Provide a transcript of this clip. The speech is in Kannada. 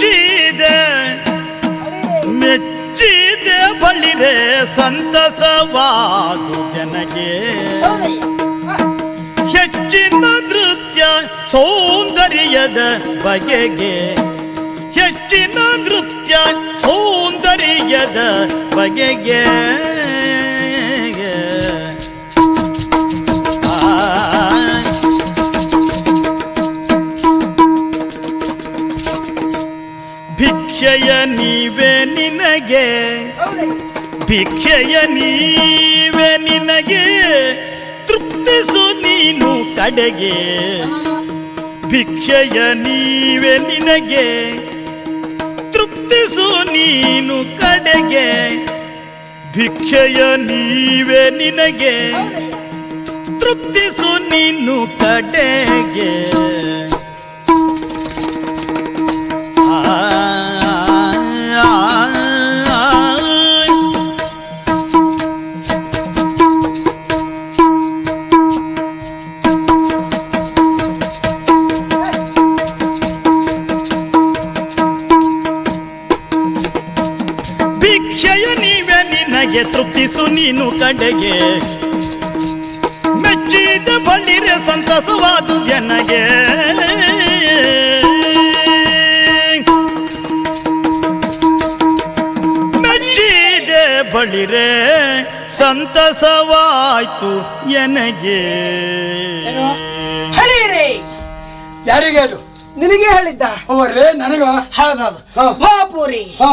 ಮೆಚ್ಚಿದೆ. ಮೆಚ್ಚಿದೆ ಬಳಿರೆ ಸಂತಸವಾದು ಜನಗೆ. ಹೆಚ್ಚಿನ ನೃತ್ಯ ಸೌಂದರ್ಯದ ಬಗೆಗೆ. ಹೆಚ್ಚಿನ ನೃತ್ಯ ಸೌಂದರ್ಯದ ಬಗೆಗೆ. ಭಿಕ್ಷೆಯ ನೀವೇ ನಿನಗೆ. ಭಿಕ್ಷೆಯ ನೀವೇ ನಿನಗೆ. ತೃಪ್ತಿಸು ನೀನು ಕಡೆಗೆ. ಭಿಕ್ಷೆಯ ನೀವೇ ನಿನಗೆ. ತೃಪ್ತಿಸು ನೀನು ಕಡೆಗೆ. ಭಿಕ್ಷೆಯ ನೀವೇ ನಿನಗೆ. ತೃಪ್ತಿಸು ನೀನು ಕಡೆಗೆ. ಭಿಕ್ಷೆಯ ನೀವೇ ನಿನಗೆ ತೃಪ್ತಿಸು ನೀನು ಕಡೆಗೆ. ಮೆಚ್ಚಿದ ಬಳ್ಳಿರೆ ಸಂತಸವಾದು ಜನಗೆ. ಮೆಚ್ಚಿದೆ ಬಳಿರೆ ಸಂತಸವಾಯ್ತು ಎನಗೆ. ಹೇಳಿರಿ ಯಾರಿಗೆ ಅದು ನಿನಗೆ ಹೇಳಿದ್ದ. ಅವರೇ ನನಗ? ಹೌದೌದು. ಹಾ. ಪೂರಿ ಹಾ.